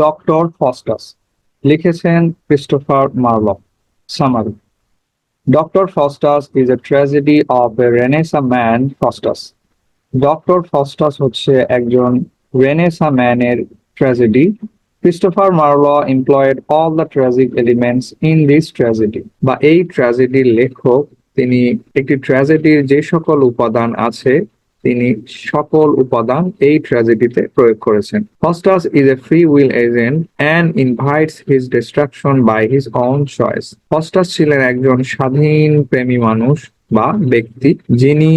Doctor Faustus, লিখেছেন Christopher Marlowe summary doctor Faustus is a tragedy of a renaissance man Faustus doctor Faustus হচ্ছে একজন Renaissance ম্যানের tragedy Christopher Marlowe employed all the tragic elements in this tragedy বা এই ট্র্যাজেডির লেখক, তিনি একটি ট্র্যাজেডির যে সকল উপাদান আছে তিনি সকল উপাদান এই ট্র্যাজেডিতে প্রয়োগ করেছেন। Faustus is a free will agent and invites his destruction by his own choice Faustus ছিলেন একজন স্বাধীন প্রেমী মানুষ বা ব্যক্তি যিনি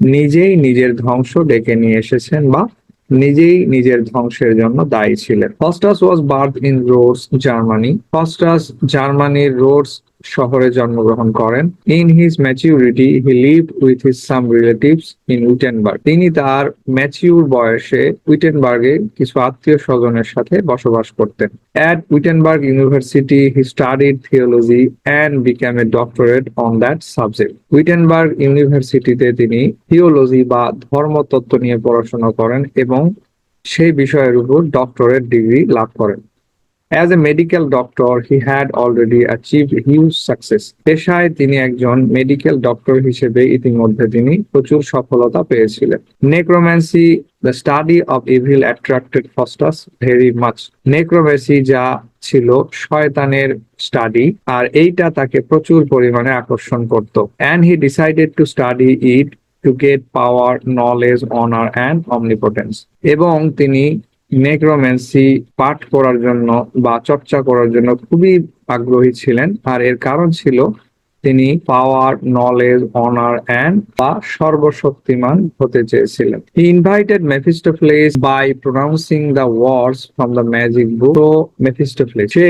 নিজেই নিজের ধ্বংস ডেকে নিয়ে এসেছেন বা নিজেই নিজের ধ্বংসের জন্য দায়ী ছিলেন। Faustus was birth in Rhodes Germany Faustus জার্মানির রোডস শহরে জন্মগ্রহণ করেন। In his maturity he live with his some relatives in Wittenberg তিনি তার ম্যাচিউর বয়সে উইটেনবার্গে কিছু আত্মীয় স্বজনের সাথে বসবাস করতেন। At Wittenberg University he studied theology and became a doctorate on that subject Wittenberg ইউনিভার্সিটিতে তিনি থিওলজি বা ধর্মতত্ত্ব নিয়ে পড়াশোনা করেন এবং সেই বিষয়ের উপর ডক্টরেট ডিগ্রি লাভ করেন। As a medical doctor, he had already achieved huge success. পেশায় তিনি একজন মেডিকেল ডক্টর হিসেবে ইতিমধ্যে তিনি প্রচুর সফলতা পেয়েছিলেন। Necromancy the study of evil attracted Faustus very much necromancy যা ছিল শয়তানের স্টাডি আর এইটা তাকে প্রচুর পরিমাণে আকর্ষণ করত। And he decided to study it to get power knowledge honour and omnipotence এবং তিনি নেক্রোম্যান্সি পাঠ করার জন্য বা চর্চা করার জন্য খুবই আগ্রহী ছিলেন। আর এর কারণ ছিল তিনি পাওয়ার নলেজ অনার অ্যান্ড বা সর্বশক্তিমান হতে চেয়েছিলেন। He invited Mephistopheles by pronouncing the words from the magic book তো মেফিস্টোফ্লেস সে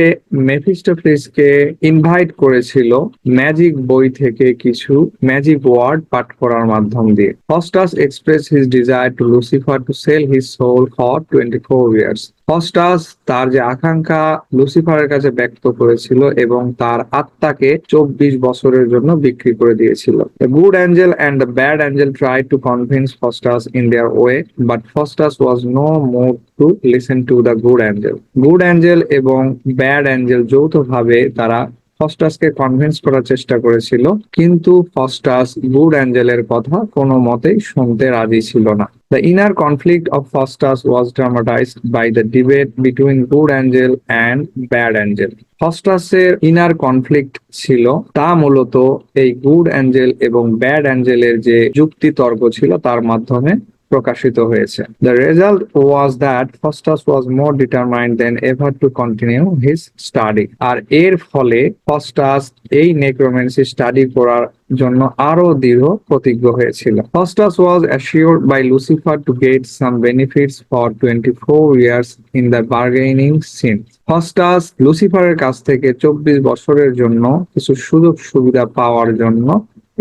মেফিস্টোফ্লেসকে ইনভাইট করেছিল ম্যাজিক বই থেকে কিছু ম্যাজিক ওয়ার্ড পাঠ করার মাধ্যম দিয়ে। Faustus express his desire to Lucifer to sell his soul for twenty four years Faustus তার যে আকাঙ্ক্ষা লুসিফারের কাছে ব্যক্ত করেছিল এবং তার আত্মাকে চব্বিশ বছরের জন্য বিক্রি করে দিয়েছিল। Good angel and bad angel try to convince Faustus in their way but Faustus was no more to listen to the good angel good angel এবং ব্যাড অ্যাঞ্জেল যৌথভাবে তারা ফস্টাসকে কনভিন্স করার চেষ্টা করেছিল, কিন্তু ফস্টাস গুড অ্যাঞ্জেলের কথা কোনো মতেই শুনতে রাজি ছিল না The inner conflict of Faustus was dramatized by the debate between good angel and bad angel. ফস্টাসের ইনার কনফ্লিক্ট ছিল, তা মূলত এই গুড অ্যাঞ্জেল এবং ব্যাড অ্যাঞ্জেলের যে যুক্তি তর্ক ছিল, তার মাধ্যমে প্রকাশিত হয়েছে। The result was that Faustus was more determined than ever to continue his study আর এর ফলে ফস্টাস এই নেক্রোমেন্সি স্টাডি করার জন্য আরও দৃঢ় প্রতিজ্ঞ হয়েছিল। Faustus was assured by Lucifer to get some benefits for twenty four years in the bargaining scene Faustus লুসিফারের কাছ থেকে চব্বিশ বছরের জন্য কিছু সুযোগ সুবিধা পাওয়ার জন্য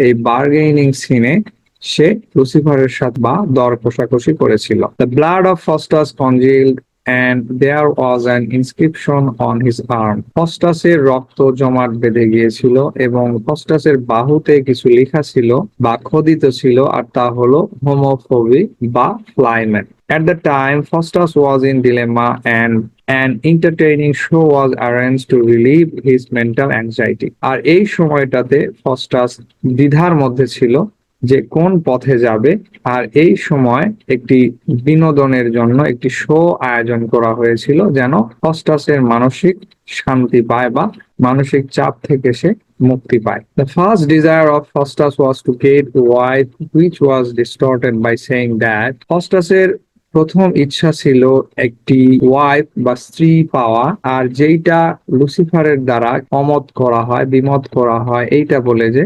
এই বার্গেনিং সিনে সে লুসিফারের সাথে বা দর কষাকষি করেছিল the blood of Faustus congealed and there was an inscription on his arm. ফস্টাসের রক্ত জমাট বেঁধে গিয়েছিল এবং ফস্টাসের বাহুতে কিছু লেখা ছিল বা খোদিত ছিল আর তা হলো হোমোফোবি বা ফ্লাইম্যান At the time, Faustus was in dilemma and an entertaining show was arranged to relieve his mental anxiety. আর এই সময়টাতে ফস্টাস দ্বিধার মধ্যে ছিল যে কোন পথে যাবে। আর এই সময় একটি বিনোদনের জন্য একটি শো আয়োজন করা হয়েছিল যেন ফস্টাসের মানসিক শান্তি পায় বা মানসিক চাপ থেকে সে মুক্তি পায়। The first desire of Faustus was to get wife which was distorted by saying that ফস্টাসের প্রথম ইচ্ছা ছিল একটি ওয়াইফ বা স্ত্রী পাওয়া, আর যেইটা লুসিফারের দ্বারা অমত করা হয়, বিমত করা হয়, এইটা বলে যে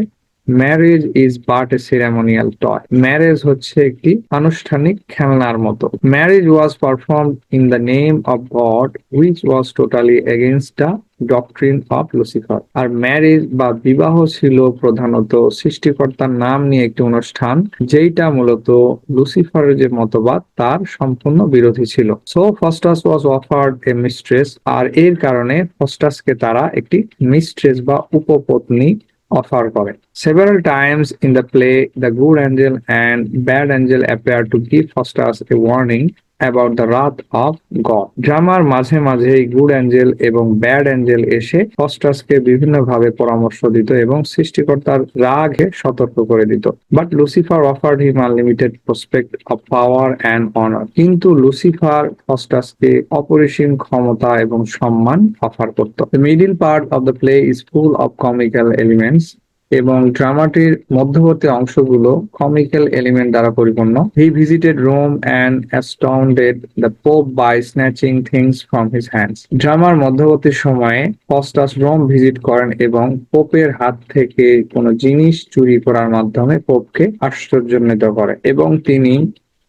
marriage is but a ceremonial toy marriage হচ্ছে একটি আনুষ্ঠানিক খেলনার মতো। Marriage was perform in the name of God which was totally against the doctrine of Lucifer R marriage বা বিবাহ ছিল প্রধানত সৃষ্টিকর্তার নাম নিয়ে একটি অনুষ্ঠান, যেইটা মূলত লুসিফারের যে মতবাদ, তার সম্পূর্ণ বিরোধী ছিল। So Faustus was offered a mistress আর এর কারণে ফস্টাসকে তারা একটি মিস্ট্রেস বা উপপত্নী Of our করে several times in the play the good angel and bad angel appear to give Faustus a warning. About the wrath of God ড্রামার মাঝে মাঝেই গুড অ্যাঞ্জেল এবং ব্যাড অ্যাঞ্জেল এসে ফস্টাসকে বিভিন্নভাবে পরামর্শ দিত এবং সৃষ্টিকর্তার রাগে সতর্ক করে দিত। But Lucifer offered him unlimited prospect of power and honour কিন্তু লুসিফার ফস্টাসকে অপরিসীম ক্ষমতা এবং সম্মান অফার করত। Middle part of the play is full of comical elements এবং ড্রামাটির মধ্যবর্তী অংশগুলো কমিক্যাল এলিমেন্ট দ্বারা পরিপূর্ণ। He visited Rome and astounded the Pope by snatching things from his hands ড্রামার মধ্যবর্তী সময়ে ফস্টাস রোম ভিজিট করেন এবং পোপের হাত থেকে কোনো জিনিস চুরি করার মাধ্যমে পোপকে আশ্চর্যান্বিত করে এবং তিনি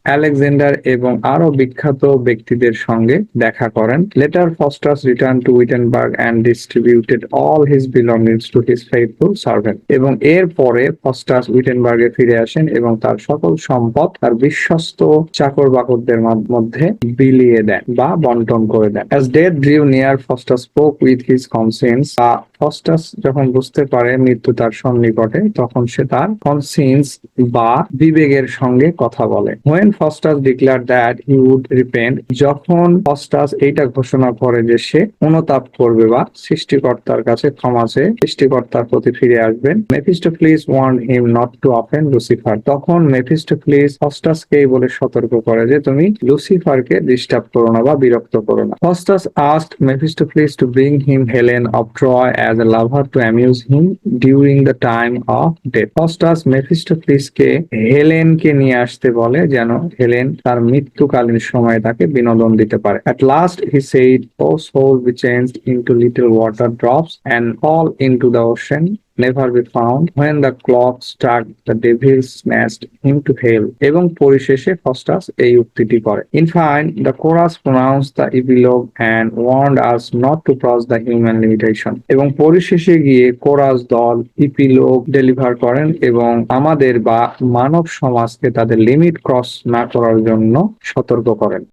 আলেকজান্ডার এবং আরও বিখ্যাত ব্যক্তিদের সঙ্গে দেখা করেন। Later Faustus return to Wittenberg and distributed all his belongings to his faithful servant এবং এর পরে ফস্টাস উইটেনবার্গে ফিরে আসেন এবং তার সকল সম্পদ তার বিশ্বস্ত চাকর বাকরদের মধ্যে বিলিয়ে দেন বা বন্টন করে দেন। As death drew near Faustus spoke with his conscience Faustus যখন বুঝতে পারে মৃত্যু তার সন্নিকটে, তখন সে তার কনসিয়েন্স বা বিবেকের সঙ্গে কথা বলে। When Faustus declare that he would repent যখন ফস্টাস এইটা ঘোষণা করে যে সে অনুতাপ করবে বা সৃষ্টিকর্তার কাছে ক্ষমা চেয়ে সৃষ্টিকর্তার প্রতি ফিরে আসবেন। Mephistopheles warn him not to offend Lucifer তখন মেফিস্টোফ্লিস ফস্টাসকেই বলে সতর্ক করে যে, তুমি লুসিফারকে ডিস্টার্ব করো না বা বিরক্ত করো না। Faustus asked Mephistopheles to bring him Helen of Troy as a lover to amuse him during the time of death. Faustus মেফিস্টোফ্লিসকে হেলেনকে নিয়ে আসতে বলে যেন হেলেন তার মৃত্যুকালীন সময়ে তাকে বিনোদন দিতে পারে At last he said, O soul be changed into little water drops and fall into the ocean never be found when the clock start the devils nest into hell এবং পরিশেষে ফস্টাস এই উক্তিটি করে। In fine the chorus pronounce the evil of and warned us not to cross the human limitation এবং পরিশেষে গিয়ে chorus দল ইপিলোভ deliver করেন এবং আমাদের বা মানব সমাজকে তাদের লিমিট ক্রস না করার জন্য সতর্ক করেন।